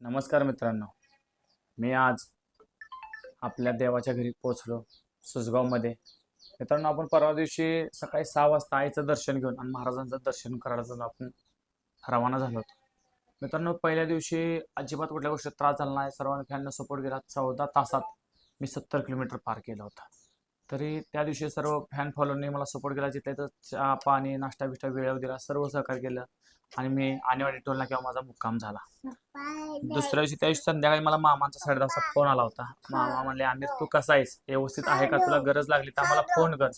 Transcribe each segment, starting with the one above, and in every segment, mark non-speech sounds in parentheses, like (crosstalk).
नमस्कार मित्रांनो. मी आज आपल्या देवाच्या घरी पोचलो सुसगावमध्ये मित्रांनो आपण परवा दिवशी सकाळी सहा वाजता आईचं दर्शन घेऊन आणि महाराजांचं दर्शन करायला जाऊन आपण रवाना झालो होतो. मित्रांनो पहिल्या दिवशी अजिबात कुठल्या गोष्टीत त्रास झाला नाही. सर्वांनी फॅननं सपोर्ट केला. चौदा तासात मी सत्तर किलोमीटर पार केला होता. तरी त्या दिवशी सर्व फॅन फॉलोनी मला सपोर्ट केला. जिथे तर चहा पाणी नाश्ता बिष्टा वेळेवर दिला सर्व सहकार्य केलं. आणि मी आणेवाडी टोलला किंवा माझा मुक्काम झाला. दुसऱ्या दिवशी त्या दिवशी संध्याकाळी मला मामांचा साडे दहाचा फोन आला होता. मामा म्हणले आमिर तू कसा आहेस? व्यवस्थित आहे का? तुला गरज लागली तर आम्हाला फोन कर.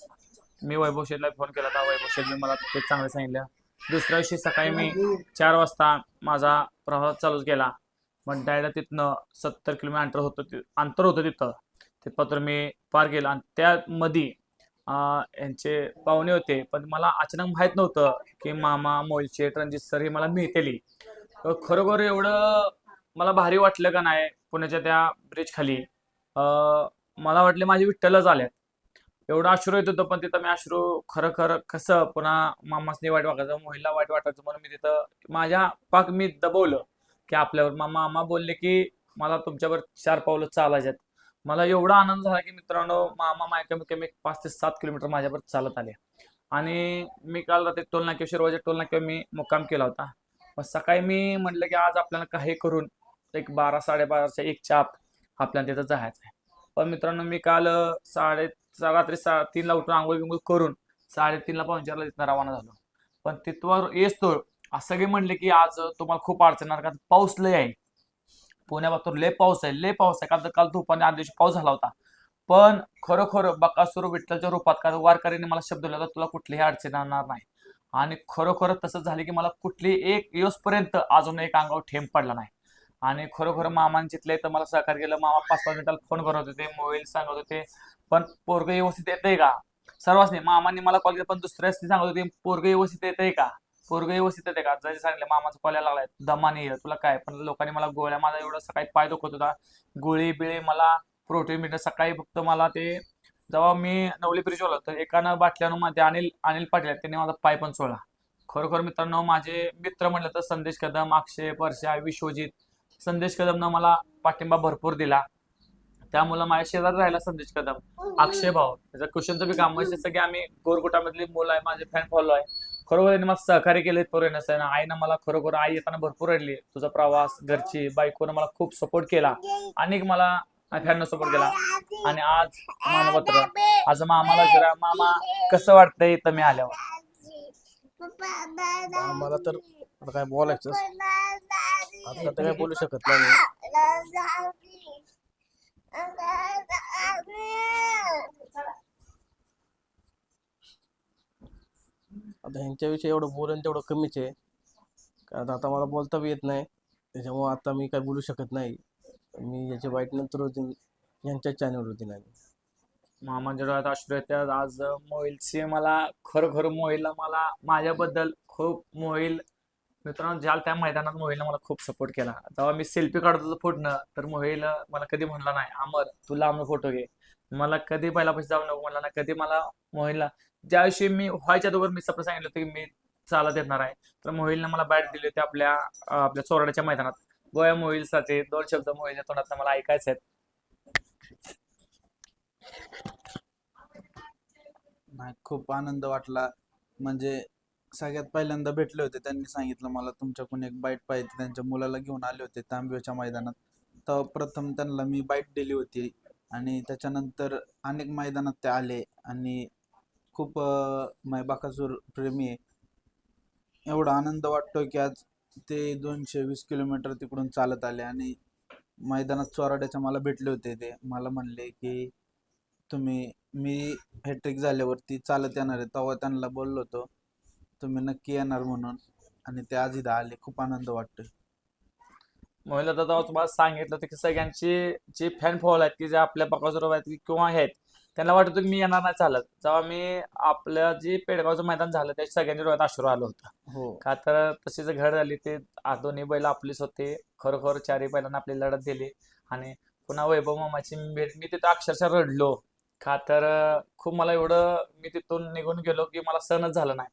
मी वैभव शेठला फोन केला होता. वैभव शेठने मला ते चांगलं सांगितलं. दुसऱ्या दिवशी सकाळी मी चार वाजता माझा प्रवास चालू केला. मग डायरेक्ट तिथनं सत्तर किलोमीटर अंतर होतं अंतर होतं तिथं. ते पत्र मी पार केलं. आणि त्यामध्ये यांचे पाहुणे होते पण मला अचानक माहीत नव्हतं की मामा मोलचे रणजित सर हे मला मिळतेली. खरोखर एवढं मला भारी वाटलं का नाही पुण्याच्या त्या ब्रिज खाली मला वाटले माझे विठ्ठलच आल्यात एवढं अश्रू येत होतं पण तिथं मी अश्रू खरं खरं कसं पुन्हा मामासनी वाईट वाटायचं मोहिला वाईट वाटायचं म्हणून मी तिथं माझ्या पाक मी दबवलं की आपल्यावर मामा मामा बोलले की मला तुमच्यावर चार पावलं चालायच्यात. मला एवढा आनंद झाला की मित्रांनो मामा माय कमी कमी पाच ते सात किलोमीटर माझ्यावर चालत आले. आणि मी काल रात्री टोल नाक्यावर शिरवाच्या टोल नाक्यावर मी मुक्काम केला होता. मग सकाळी मी म्हटलं की आज आपल्याला काही करून एक बारा साडेबाराच्या एक चाप आपल्याला तिथं जायचं आहे. पण मित्रांनो मी काल साडे रात्री सा तीनला उठून आंघोळ बिंगोळ करून साडेतीनला पाहुणचारला तिथनं रवाना झालो. पण तिथवर येस तो असं सगळे म्हणले की आज तुम्हाला खूप अडचण येणार का पाऊस लय आहे. पुण्यापासून लय पाऊस आहे लय पाऊस आहे. काल तर काल तुफाने आदल्या दिवशी पाऊस झाला होता. पण खरोखर बकासूर विठ्ठलच्या रूपात कारण वारकरीने मला शब्द दिला होता तुला कुठलीही अडचण येणार नाही. आणि खरोखर तसं झालं की मला कुठली एक पर्यंत अजून एक अंगावर ठेम पडला नाही. आणि खरोखर मामाने चितले तर मला सहकार्य केलं. मामा पाच पाच मिनिटाला फोन करत होते मोबाईल सांगत होते. पण पोरग व्यवस्थित येतंय का? सर्वांनी मामांनी मला कॉल केला पण दुसऱ्याच सांगत होते पोरग व्यवस्थित येतंय का? पोरग व्यवस्थित आहे का? जरी सांगितलं मामाचा पल्या लागलाय दमाने ये तुला काय? पण लोकांनी मला गोळ्या माझा एवढा सकाळी पाय दुखत होता. गोळी बिळे मला प्रोटीन मिळतं सकाळी फक्त मला ते जेव्हा मी नवली ब्रिज होलो तर एकानं बाटल्यानं मध्ये अनिल अनिल पाटील त्यांनी माझा पाय पण सोडला. खरोखर मित्रांनो माझे मित्र म्हटलं तर संदेश कदम अक्षय परशा विश्वजित संदेश कदमनं मला पाठिंबा भरपूर दिला. त्यामुळं माझ्या शेजारी राहिला संदेश कदम. अक्षय भाऊ त्याचं क्वेश्चनचं बी काम सगळे आम्ही गोरगुटामधली मुलं आहे माझे फॅन फॉलो आहे. खरोखर त्यांनी मला सहकार्य केले पोरे नसताना आईनं मला खरोखर आई येताना भरपूर रडली. तुझा प्रवास घरची बायकोनं मला खूप सपोर्ट केला. आणि मला फॅननं सपोर्ट केला. आणि आज मामापत्र आज मामाला जरा मामा कसं वाटतंय इथं मी आल्यावर? आम्हाला तर आता काय बोलायचं आता तर काय बोलू शकत नाही (laughs) मी. आता ह्यांच्याविषयी एवढं बोलेन तेवढं कमीच आहे. कारण आता मला बोलता बी येत नाही. त्याच्यामुळं आता मी काय बोलू शकत नाही. मी याची वाईट नंतर होती. यांच्याच चॅनल होती नाही. मामांच्या डोळ्यात अश्रू येतात आज मोहिलचे मला खरोखर मोहिलला मला माझ्याबद्दल खूप मोहिल मित्रांनो ज्या त्या मैदानात मोहिलनं मला खूप सपोर्ट केला. जेव्हा मी सेल्फी काढत होतो फोटनं तर मोहिल मला कधी म्हणला नाही अमर तू लांब फोटो घे. मला कधी पहिल्यापासून जाऊ नको म्हणला नाही. कधी मला मोहिलला ज्या दिवशी मी व्हायच्या अगोदर मी सप्न सांगितलं होतं की मी चालत येणार आहे. तर मोहिलनं मला बॅट दिली होती आपल्या आपल्या चोरड्याच्या मैदानात. गोया मोहिलसाठी दोन शब्द मोहिलच्या तोंडात मला ऐकायचे आहेत. नाही खूप आनंद वाटला. म्हणजे सगळ्यात पहिल्यांदा भेटले होते त्यांनी सांगितलं मला तुमच्याकडून एक बाईट पाहिजे त्यांच्या मुलाला घेऊन आले होते तांब्याच्या मैदानात. तर प्रथम त्यांना मी बाईट दिली होती आणि त्याच्यानंतर अनेक मैदानात ते आले आणि खूप मैबाकासूर बाकासूर प्रेमी आहे. एवढा आनंद वाटतो की आज ते दोनशे वीस किलोमीटर तिकडून चालत आले आणि मैदानात चोराड्याच्या मला भेटले होते ते. मला म्हणले की तुम्ही मी हॅट्रिक झाल्यावरती चालत येणार आहे. तेव्हा त्यांना बोललो होतो तुम्ही नक्की येणार म्हणून. आणि ते आज इथं आले. खूप आनंद वाटतोय. महिला दादा तुम्हाला सांगितलं होतं की सगळ्यांची जे फॅन फॉल आहेत की जे आपल्या बकासूर आहेत की किंवा हे आहेत त्यांना वाटत होतं की मी येणार नाही चालत. जेव्हा मी आपलं जे पेडगावचं मैदान झालं त्या सगळ्यांच्या डोळ्यात अश्रू आलं होतं. हो. का तर जर घड झाली ते दोन्ही बैल आपलीच होते. खरोखर चारही बैलांना आपली लढत दिली. आणि पुन्हा वैभव मामाची भेट मी तिथं अक्षरशः रडलो. का तर खूप मला एवढं मी तिथून निघून गेलो की मला सहनच झालं नाही.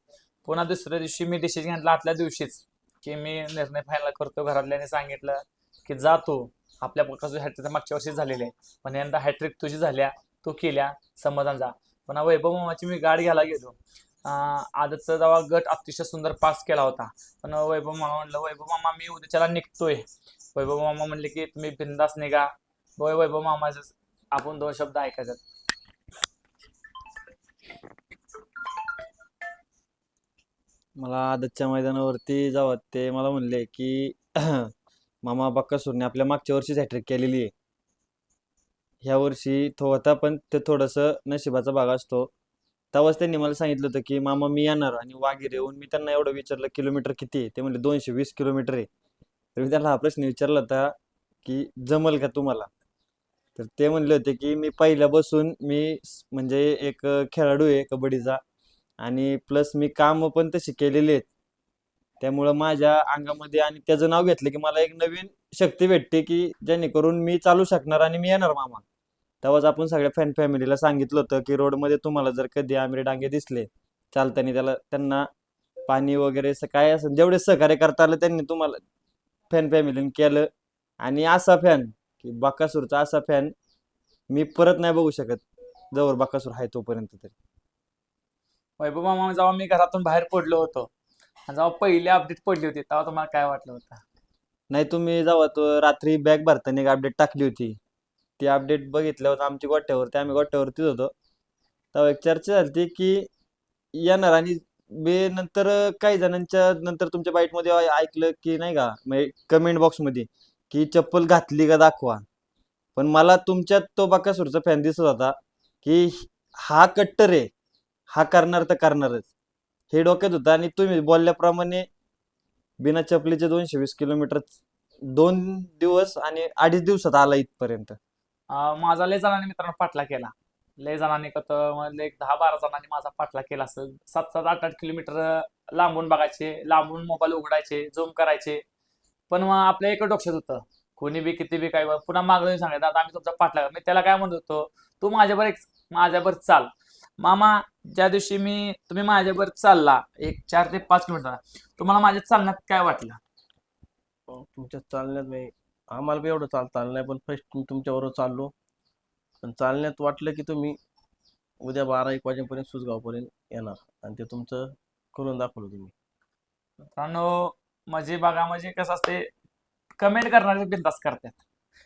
पुन्हा दुसऱ्या दिवशी मी डिसिजन घेतला आतल्या दिवशीच की मी निर्णय फायनल करतो घरातल्याने सांगितलं की जा तू. आपल्या बकासूर हॅट्रिक मागच्या वर्षी झालेली आहे. पण यंदा हॅट्रिक तुझी झाल्या. तू केल्या समाधानचा पण वैभव मामाची मी गाठ घ्यायला गेलो. आदतचा आजचा जेव्हा गट अतिशय सुंदर पास केला होता. पण वैभव मामा म्हणलं वैभव मामा मी उद्याच्याला निघतोय. वैभव मामा म्हणले की तुम्ही बिंदास निघा. वय वैभव मामाचं आपण दोन शब्द ऐकायचा. मला आदतच्या मैदानावरती जावं ते मला म्हणले की (clears throat) मामा बक्कासूरने आपल्या मागच्या वर्षीच हॅट्रिक केलेली आहे. ह्या वर्षी तो होता पण ते थोडंसं नशिबाचा भाग असतो. तेव्हाच त्यांनी मला सांगितलं होतं की मामा मी येणार आणि वागीर येऊन मी त्यांना एवढं विचारलं किलोमीटर किती आहे? ते म्हणले दोनशे वीस किलोमीटर आहे. तर मी त्यांना हा प्रश्न विचारला होता की जमल का तुम्हाला? तर ते म्हणले होते की मी पहिल्यापासून मी म्हणजे एक खेळाडू आहे कबड्डीचा आणि प्लस मी कामं पण तशी केलेली आहेत. त्यामुळं माझ्या अंगामध्ये आणि त्याचं नाव घेतलं की मला एक नवीन शक्ती भेटते की जेणेकरून मी चालू शकणार आणि मी येणार मामा. तेव्हाच आपण सगळ्या फॅन फॅमिलीला सांगितलं होतं की रोडमध्ये तुम्हाला जर कधी आमिर डांगे दिसले चालताना त्याला त्यांना पाणी वगैरे असं काय असं जेवढे सहकार्य करता आलं त्यांनी तुम्हाला फॅन फॅमिलीने केलं. आणि असा फॅन की बकासूरचा असा फॅन मी परत नाही बघू शकत. जवळ बकासूर आहे तोपर्यंत तरी. वैभव मामा जेव्हा मी घरातून बाहेर पडलो होतो आणि जेव्हा पहिली अपडेट पडली होती तेव्हा तुम्हाला काय वाटलं होतं? नाही तुम्ही जेव्हा तो रात्री बॅग भरताना एक अपडेट टाकली होती ती अपडेट बघितल्यावर आमची गोठ्यावरती. आम्ही गोठ्यावरतीच होतो. तेव्हा एक चर्चा झाली होती की येणार आणि बे नंतर काही जणांच्या नंतर तुमच्या बाईटमध्ये ऐकलं की नाही का? म्हणजे कमेंट बॉक्समध्ये की चप्पल घातली का दाखवा. पण मला तुमच्यात तो बकासूरचा फॅन दिसत होता की हा कट्टर आहे. हा करणार तर करणारच. हे डोक्यात होतं आणि तुम्ही बोलल्याप्रमाणे बिना चपलीचे दोनशे वीस किलोमीटर दोन दिवस आणि अडीच दिवसात आला इथपर्यंत. माझा लय जणांनी मित्रांनो पाठला केला. लय जणांनी कत एक दहा बारा जणांनी माझा पाठला केला असेल सात सात आठ आठ किलोमीटर लांबून बघायचे लांबून मोबाईल उघडायचे झूम करायचे. पण मग आपल्या एक डोक्यात होतं कोणी बी किती बी काय पुन्हा मागणी सांगायचं आता आम्ही तुमचा पाठला मी त्याला काय म्हणत होतो तू माझ्यावर एक माझ्यावर चाल. मामा ज्या दिवशी मी तुम्ही माझ्यावर चालला एक चार ते पाच किलोमीटर तुम्हाला माझ्या चालण्यात काय वाटलं? हो, तुमच्या चालण्यात आम्हाला बी एवढं चालता आलं नाही पण फर्स्ट मी तुमच्याबरोबर चाललो. पण चालण्यात वाटलं की तुम्ही उद्या बारा एक वाजेपर्यंत सुजगावपर्यंत येणार आणि ते तुमचं करून दाखवलं तुम्ही. मित्रांनो म्हणजे बघा म्हणजे कसं असते कमेंट करणारे बिंदास करतात.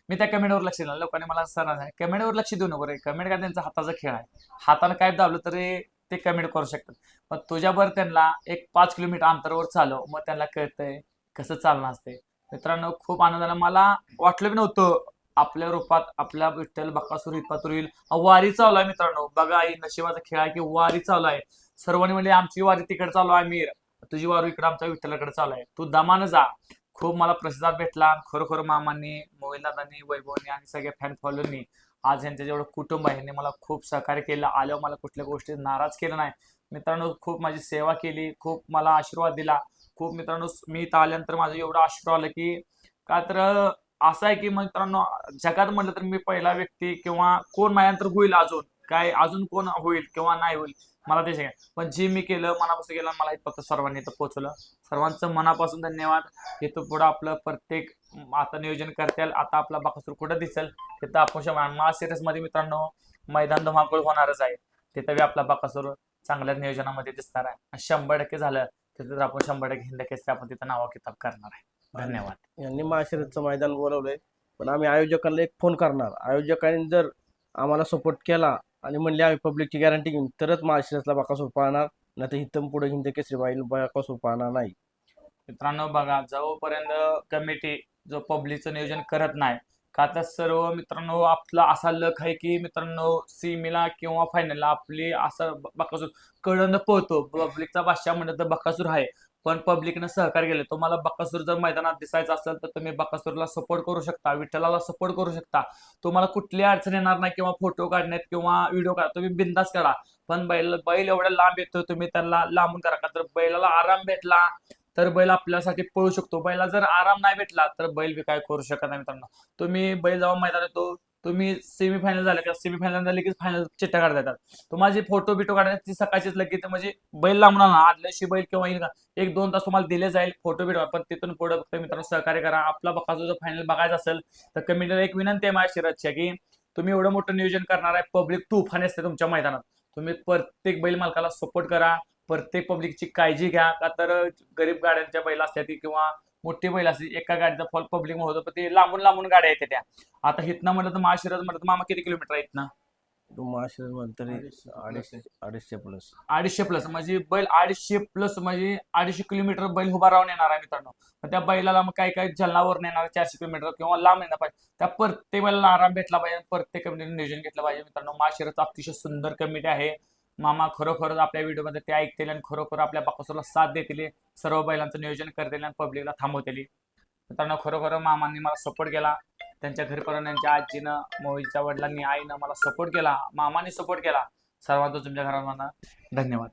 मी त्या कमेंटवर लक्ष दिलं लोकांनी मला सर कमेंटवर लक्ष देऊ नको रे कमेंट काय त्यांचा हाताचा खेळ आहे. हाताने काय दाबलं तरी ते कमेंट करू शकतात. पण तुझ्यावर त्यांना एक पाच किलोमीटर अंतरावर चालव मग त्यांना कळतंय कसं चालणं असते मित्रांनो खूप आनंद झाला मला वाटलं बी नव्हतं आपल्या रूपात आपल्या विठ्ठल बकासूर इतपातूर येईल वारी चालू आहे मित्रांनो. बघा आई नशिबाचा खेळ आहे की वारी चालू आहे. सर्वांनी म्हणजे आमची वारी तिकडे चालू आहे मीर तुझी वारू इकडे आमच्या विठ्ठलाकडे चालू आहे. तू दमानं जा. खूप मला प्रतिसाद भेटला. खरोखर मामांनी मोहिलदादांनी वैभवनी आणि सगळ्या फॅन फॉलोनी आज यांचं जेवढं कुटुंब आहे यांनी मला खूप सहकार्य केलं. आल्यावर मला कुठल्या गोष्टी नाराज केलं नाही. मित्रांनो खूप माझी सेवा केली. खूप मला आशीर्वाद दिला. खूप मित्रांनो मी इथं आल्यानंतर माझं एवढं आश्रय आलं की का तर असं आहे की मित्रांनो जगात म्हटलं तर मी पहिला व्यक्ती किंवा कोण माझ्यानंतर होईल अजून? काय अजून कोण होईल किंवा नाही होईल? मला ते सांगा पण जे मी केलं मनापासून केलं मला इथं फक्त सर्वांनी इथं पोहोचवलं. सर्वांचं मनापासून धन्यवाद. इथं पुढं आपलं प्रत्येक आता नियोजन करतील. आता आपला बाकासूर कुठं दिसेल? तिथं आपण शंभर मा मित्रांनो मैदान धमाकूळ होणारच आहे. तिथं बी आपला बाकासूर चांगल्या नियोजनामध्ये दिसणार आहे. शंभर टक्के झालं. तिथं तर आपण शंभर टक्के हिंद केसरी आपण तिथं नावा किताब करणार आहे. धन्यवाद. यांनी महाशर्यतचं मैदान बोलवलंय. पण आम्ही आयोजकांना एक फोन करणार. आयोजकांनी जर आम्हाला सपोर्ट केला आणि म्हणले आम्ही पब्लिकची गॅरंटी घेऊन तरच महाशर्यतला बाकासूर पाहणार. नाही तर इथं पुढे हिंद केसरी बाईल बाकासूर पाहणार नाही. मित्रांनो बघा जोपर्यंत कमिटी जो पब्लिकचं नियोजन करत नाही का तर सर्व मित्रांनो आपला असा लख आहे की मित्रांनो सीमेला किंवा फायनलला आपली असं बकासूर कडनं पळतो. पब्लिकचा बादशाह म्हणलं तर बकासूर आहे. पण पब्लिकनं सहकार्य केलं. तुम्हाला बकासूर जर मैदानात दिसायचं असेल तर तुम्ही बकासूरला सपोर्ट करू शकता. विठ्ठलाला सपोर्ट करू शकता. तुम्हाला कुठली अडचण येणार नाही किंवा फोटो काढण्यात किंवा व्हिडिओ काढा तुम्ही बिंदास करा. पण बैल बैल एवढ्या लांब येतो तुम्ही त्याला लांबून करा. का तर बैलाला आराम भेटला. तर बैल आपल्यासाठी पळू शकतो. बैला जर आराम नाही भेटला तर बैल बी काय करू शकत नाही मित्रांनो. तुम्ही बैल जाऊन मैदानात येतो. तुम्ही सेमीफायनल झालं का सेमीफायनल झाले की फायनल चिट्ट्या काढता येतात. तुम्हाला जे फोटो बिटो काढण्याची सकाळचीच लगेच म्हणजे बैल लांबणार ना आदल्याशी बैल किंवा येईल का? एक दोन तास तुम्हाला दिले जाईल फोटो बिटो. पण तिथून पुढे फक्त मित्रांनो सहकार्य करा. आपला बकासूर जर फायनल बघायचा असेल तर कमिटीला एक विनंती आहे माझ्या शिरतच्या की तुम्ही एवढं मोठं नियोजन करणार आहे. पब्लिक तुफान असते तुमच्या मैदानात. तुम्ही प्रत्येक बैल मालकाला सपोर्ट करा. प्रत्येक पब्लिकची काळजी घ्या. का तर गरीब गाड्यांच्या बैल असतात किंवा मोठी बैल असते एका गाडीचा फॉल पब्लिक होतं पण ते लांबून लांबून गाड्या येते त्या. आता हिथनं म्हटलं तर महाशिरज म्हटलं तर मामा किती किलोमीटर आहे इथनं? माशिरस म्हणतो तरी अडीचशे अडीचशे प्लस. अडीचशे प्लस. म्हणजे बैल अडीचशे प्लस म्हणजे अडीचशे किलोमीटर बैल उभा राहून येणार आहे मित्रांनो. त्या बैलाला मग काही काही जलनावर येणार चारशे किलोमीटर किंवा लांब येणार पाहिजे. त्या प्रत्येक बैलाला आराम भेटला पाहिजे प्रत्येक कमिटीने नियोजन घेतलं पाहिजे मित्रांनो. माशिरच अतिशय सुंदर कमिटी आहे. मामा खरोखरच आपल्या व्हिडिओमध्ये ते ऐकतील आणि खरोखर आपल्या बाकासूरला साथ देतील सर्व बैलांचं नियोजन करतील आणि पब्लिकला थांबवतील. मित्रांनो खरोखर मामांनी मला सपोर्ट केला. त्यांच्या घरपर्यंत त्यांच्या आजीनं मोहितच्या वडिलांनी आईनं मला सपोर्ट केला. मामाने सपोर्ट केला. सर्वांचा तुमच्या घरांना धन्यवाद.